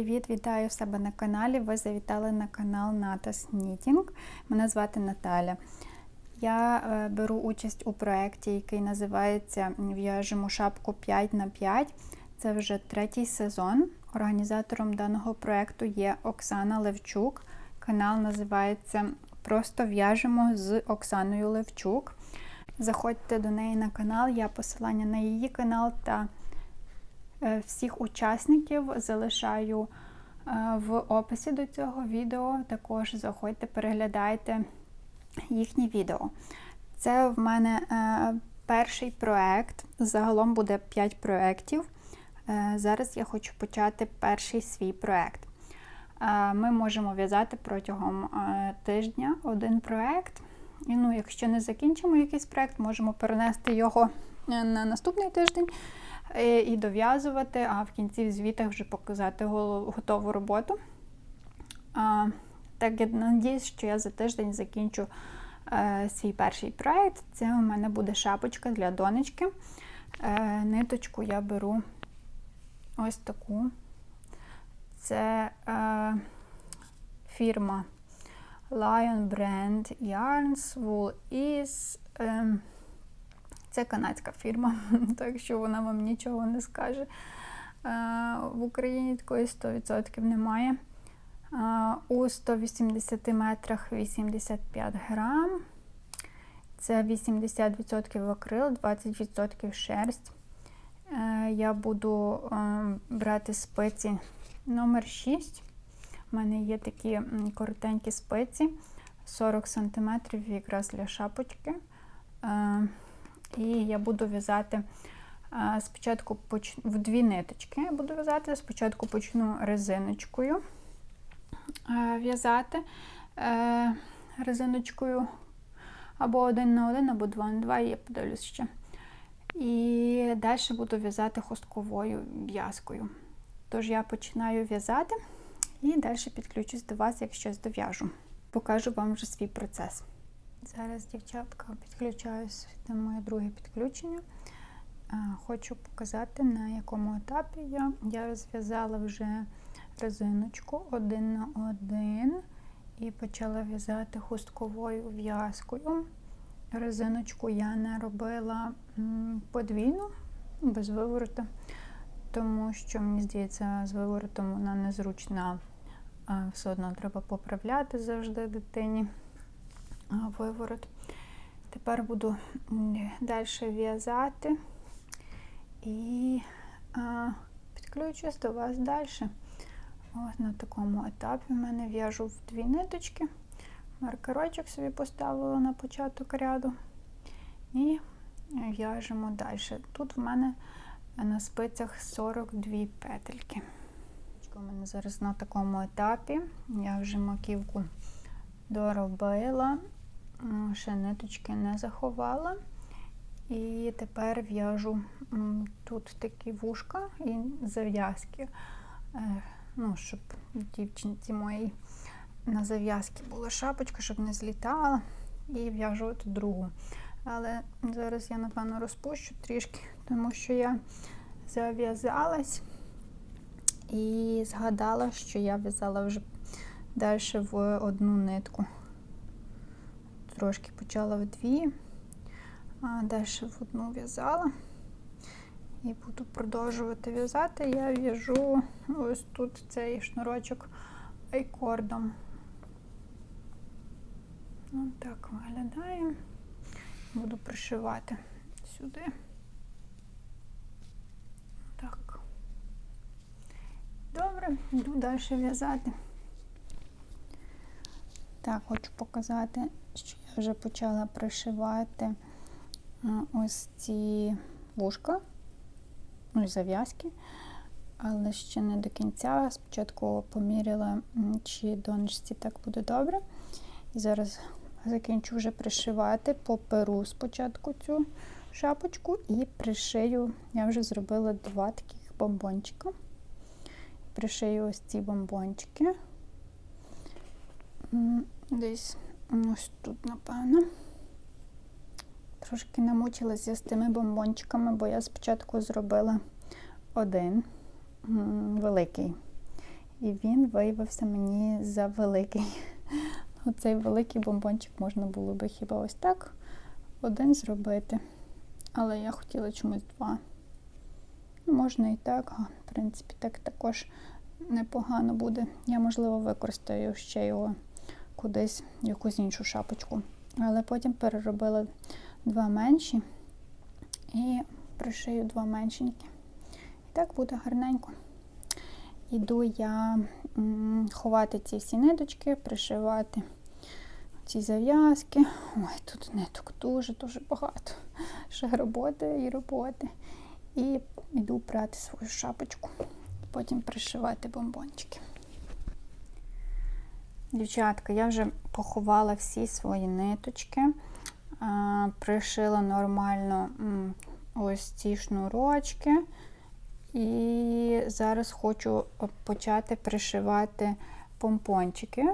привіт! Вітаю себе на каналі. Ви завітали на канал Натас Knitting. Мене звати Наталя. Я е, беру участь у проєкті, який називається В'яжемо шапку 5 на 5 Це вже третій сезон. Організатором даного проєкту є Оксана Левчук. Канал називається Просто в'яжемо з Оксаною Левчук. Заходьте до неї на канал, я посилання на її канал та всіх учасників залишаю е, в описі до цього відео. Також заходьте, переглядайте їхні відео. Це в мене е, перший проект. Загалом буде 5 проєктів. Зараз я хочу почати перший свій проект. Ми можемо в'язати протягом тижня один проект. І ну, якщо не закінчимо якийсь проект, можемо перенести його на наступний тиждень. Е, і дов'язувати, а в кінці в звітах вже показати готову роботу. Так, я надіюсь, що я за тиждень закінчу е, свій перший проєкт. Це у мене буде шапочка для донечки. Е, ниточку я беру ось таку. Це фірма Lion Brand Yarns Wool is. Ем, це канадська фірма, так що вона вам нічого не скаже. В Україні такої 100% немає. У 180 метрах 85 грам. Це 80% акрил, 20% шерсть. Е, я буду брати спиці номер 6 У мене є такі коротенькі спиці, 40 см якраз для шапочки. Е, і я буду в'язати спочатку поч... в дві ниточки. Я буду в'язати, спочатку почну резиночкою в'язати е, резиночкою або один на один, або два на два, я подивлюсь ще. І далі буду в'язати хустковою в'язкою. Тож я починаю в'язати і далі підключусь до вас, як щось дов'яжу. Покажу вам вже свій процес. Зараз, дівчатка, підключаюсь на моє друге підключення. Хочу показати, на якому етапі я. Я розв'язала вже резиночку один на один і почала в'язати хустковою в'язкою. Резиночку я не робила подвійну, без виворота, тому що, мені здається, з виворотом вона незручна, все одно треба поправляти завжди дитині виворот. Тепер буду далі в'язати і підключусь до вас далі. Ось на такому етапі в мене в'яжу в дві ниточки. Маркерочок собі поставила на початок ряду. І в'яжемо далі. Тут в мене на спицях 42 петельки. У мене зараз на такому етапі. Я вже маківку доробила ще ниточки не заховала. І тепер в'яжу тут такі вушка і зав'язки, е, ну, щоб дівчинці моїй на зав'язки була шапочка, щоб не злітала. І в'яжу тут другу. Але зараз я, напевно, розпущу трішки, тому що я зав'язалась і згадала, що я в'язала вже далі в одну нитку трошки почала в дві, а далі в одну в'язала. І буду продовжувати в'язати. Я в'яжу ось тут цей шнурочок айкордом. Ось так виглядає. Буду пришивати сюди. Так. Добре, йду далі в'язати. Так, хочу показати, що я вже почала пришивати ось ці вушка, ну і зав'язки, але ще не до кінця. Спочатку поміряла, чи донечці так буде добре. І зараз закінчу вже пришивати, поперу спочатку цю шапочку і пришию. Я вже зробила два таких бомбончика. Пришию ось ці бомбончики. Десь ось тут, напевно. Трошки намучилася з тими бомбончиками, бо я спочатку зробила один великий. І він виявився мені за великий. Оцей великий бомбончик можна було би хіба ось так один зробити. Але я хотіла чомусь два. Ну, Можна і так, а, в принципі, так також непогано буде. Я, можливо, використаю ще його кудись, якусь іншу шапочку. Але потім переробила два менші і пришию два меншенькі. І так буде гарненько. Іду я ховати ці всі ниточки, пришивати ці зав'язки. Ой, тут ниток дуже-дуже багато. Ще роботи і роботи. І йду прати свою шапочку. Потім пришивати бомбончики. Дівчатка, я вже поховала всі свої ниточки, пришила нормально ось ці шнурочки. І зараз хочу почати пришивати помпончики.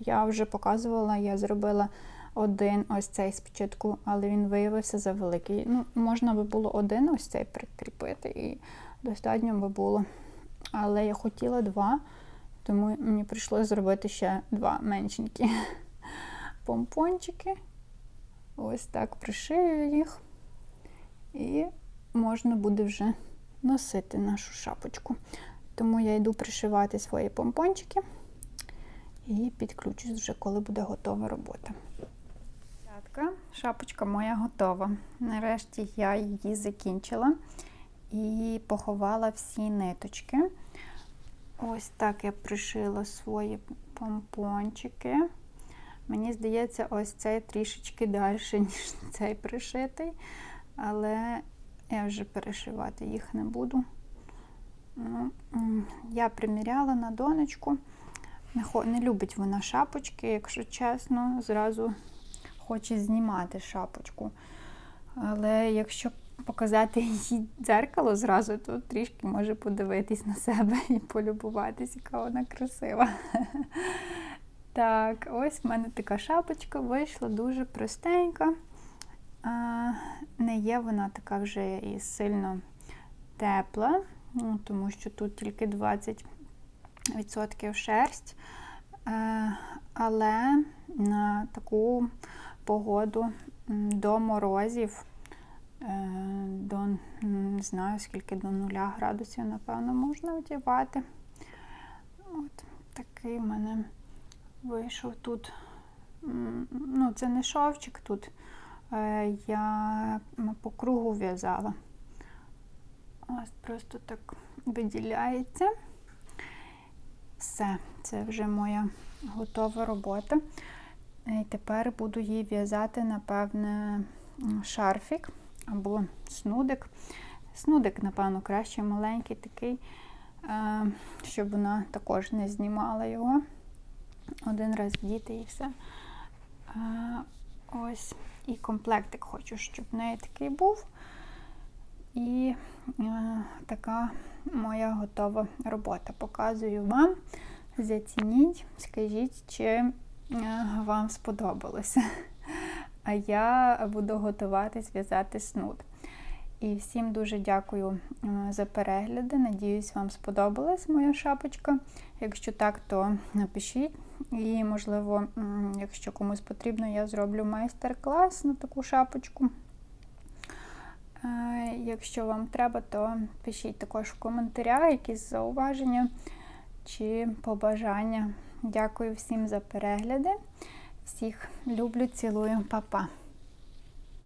Я вже показувала, я зробила один ось цей спочатку, але він виявився за великий. Ну, можна би було один ось цей прикріпити, і достатньо би було. Але я хотіла два, тому мені прийшлося зробити ще два меншенькі помпончики. Ось так пришию їх. І можна буде вже носити нашу шапочку. Тому я йду пришивати свої помпончики і підключусь вже, коли буде готова робота. Дівчатка, Шапочка моя готова. Нарешті я її закінчила і поховала всі ниточки. Ось так я пришила свої помпончики. Мені здається, ось цей трішечки далі, ніж цей пришитий. Але я вже перешивати їх не буду. Ну, Я приміряла на донечку. Не, любить вона шапочки, якщо чесно, зразу хоче знімати шапочку. Але якщо показати їй дзеркало зразу, то трішки може подивитись на себе і полюбуватись, яка вона красива. Так, ось в мене така шапочка вийшла дуже простенька. Не є вона така вже і сильно тепла, ну, тому що тут тільки 20% шерсть. Е, Але на таку погоду до морозів, до не знаю скільки до 0 градусів, напевно, можна вдівати. От такий в мене вийшов тут. Ну, це не шовчик тут. Е, Я по кругу в'язала. Ось просто так виділяється. Все, це вже моя готова робота. І тепер буду їй в'язати, напевне, шарфік або снудик. Снудик, напевно, краще маленький такий, е, щоб вона також не знімала його. Один раз діти і все. Е, Ось. І комплектик хочу, щоб в неї такий був. І е, така моя готова робота. Показую вам. Зацініть, скажіть, чи вам сподобалося. А я буду готувати зв'язати снуд. І всім дуже дякую е, за перегляди. Надіюсь, вам сподобалась моя шапочка. Якщо так, то напишіть. І, можливо, якщо комусь потрібно, я зроблю майстер-клас на таку шапочку. Е, Якщо вам треба, то пишіть також в коментарях якісь зауваження чи побажання. Дякую всім за перегляди. Всіх люблю, цілую, па-па.